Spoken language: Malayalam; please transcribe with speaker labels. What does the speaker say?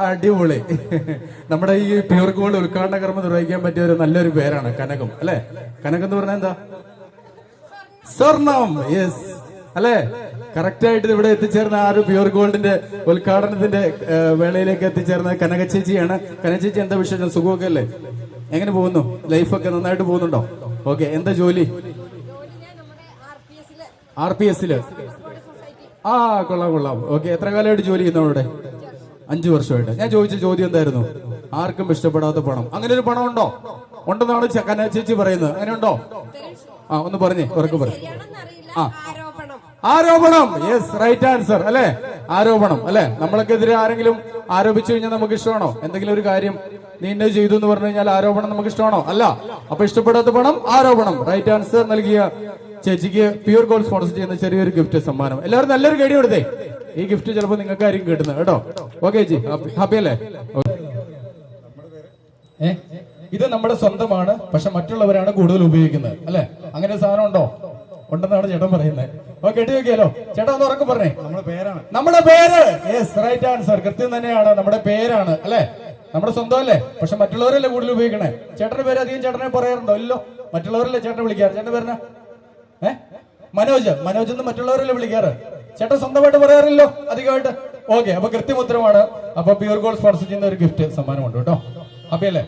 Speaker 1: അടിപൊളി. നമ്മുടെ ഈ പ്യൂർ ഗോൾഡ് ഉദ്ഘാടന കർമ്മം നിർവഹിക്കാൻ പറ്റിയ ഒരു നല്ലൊരു പേരാണ് കനകം അല്ലെ? കനകം എന്ന് പറഞ്ഞാൽ എന്താ? സ്വർണം യെസ് അല്ലേ? കറക്റ്റ് ആയിട്ട് ഇവിടെ എത്തിച്ചേർന്ന ആ ഒരു പ്യൂർ ഗോൾഡിന്റെ ഉദ്ഘാടനത്തിന്റെ വേളയിലേക്ക് എത്തിച്ചേർന്ന കനക ചേച്ചിയാണ്. കനക ചേച്ചി എന്താ വിശേഷം? സുഖമൊക്കെ അല്ലേ? എങ്ങനെ പോകുന്നു? ലൈഫൊക്കെ നന്നായിട്ട് പോകുന്നുണ്ടോ? ഓക്കെ എന്താ ജോലി? ആർ പി എസിൽ ആ കൊള്ളാം കൊള്ളാം. ഓക്കെ എത്ര കാലമായിട്ട് ജോലി ചെയ്യുന്നു അവിടെ? അഞ്ചു വർഷമായിട്ട്. ഞാൻ ചോദിച്ച ചോദ്യം എന്തായിരുന്നു? ആർക്കും ഇഷ്ടപ്പെടാത്ത പണം. അങ്ങനെ ഒരു പണം ഉണ്ടോ ഉണ്ടെന്നാണ് കന ചേച്ചി പറയുന്നത്. അങ്ങനെ ഉണ്ടോ ആ ഒന്ന് പറഞ്ഞേ ഉറക്കെ പറഞ്ഞു ആ.
Speaker 2: ആരോപണം.
Speaker 1: യെസ് റൈറ്റ് ആൻസർ അല്ലെ? ആരോപണം അല്ലെ? നമ്മളൊക്കെതിരെ ആരെങ്കിലും ആരോപിച്ചു കഴിഞ്ഞാൽ നമുക്ക് ഇഷ്ടമാണോ? എന്തെങ്കിലും ഒരു കാര്യം നീ എന്നെ ചെയ്തു എന്ന് പറഞ്ഞു കഴിഞ്ഞാൽ ആരോപണം നമുക്ക് ഇഷ്ടമാണോ? അല്ല. അപ്പൊ ഇഷ്ടപ്പെടാത്ത പണം ആരോപണം. റൈറ്റ് ആൻസർ നൽകിയ ചേച്ചിക്ക് പ്യൂർ ഗോൾഡ് സ്പോൺസർ ചെയ്യുന്ന ചെറിയൊരു ഗിഫ്റ്റ് സമ്മാനം. എല്ലാവരും നല്ലൊരു കടി കൊടുത്തേ. ഈ ഗിഫ്റ്റ് ചിലപ്പോൾ നിങ്ങൾക്കായിരിക്കും കിട്ടുന്നത്. കേട്ടോ? ഓക്കെ ചേച്ചി ഹാപ്പി അല്ലേ? ഏ? ഇത് നമ്മുടെ സ്വന്തമാണ് പക്ഷെ മറ്റുള്ളവരാണ് കൂടുതൽ ഉപയോഗിക്കുന്നത്. അല്ലെ? അങ്ങനെ സാധനം ഉണ്ടോ? ഉണ്ടെന്നാണ് ചേട്ടൻ പറയുന്നത്. ഓ കെട്ടി നോക്കിയാലോ ചേട്ടാ ഒന്ന് ഉറക്കം പറഞ്ഞേ.
Speaker 3: നമ്മുടെ പേരാണ്.
Speaker 1: നമ്മുടെ പേര്? യെസ് റൈറ്റ് ആൻസർ കൃത്യം തന്നെയാണ്. നമ്മുടെ പേരാണ്. അല്ലെ? നമ്മുടെ സ്വന്തം അല്ലേ പക്ഷെ മറ്റുള്ളവരല്ലേ കൂടുതൽ ഉപയോഗിക്കണേ? ചേട്ടന്റെ പേര് അധികം ചേട്ടനെ പറയാറുണ്ടോ? ഇല്ലോ. മറ്റുള്ളവരല്ലേ ചേട്ടനെ വിളിക്കാറ്? ചേട്ടന്റെ പേരിന ഏ? മനോജ്. മനോജ് എന്ന് മറ്റുള്ളവരല്ലേ വിളിക്കാറ്? ചേട്ടൻ സ്വന്തമായിട്ട് പറയാറില്ലോ അധികമായിട്ട്? ഓക്കെ അപ്പൊ കൃത്യം ഉത്തരമാണ് അപ്പൊ പ്യൂർ ഗോൾഡ് സ്പോൺസർ ചെയ്യുന്ന ഒരു ഗിഫ്റ്റ് സമ്മാനമുണ്ട് കേട്ടോ. അപ്പൊ അല്ലേ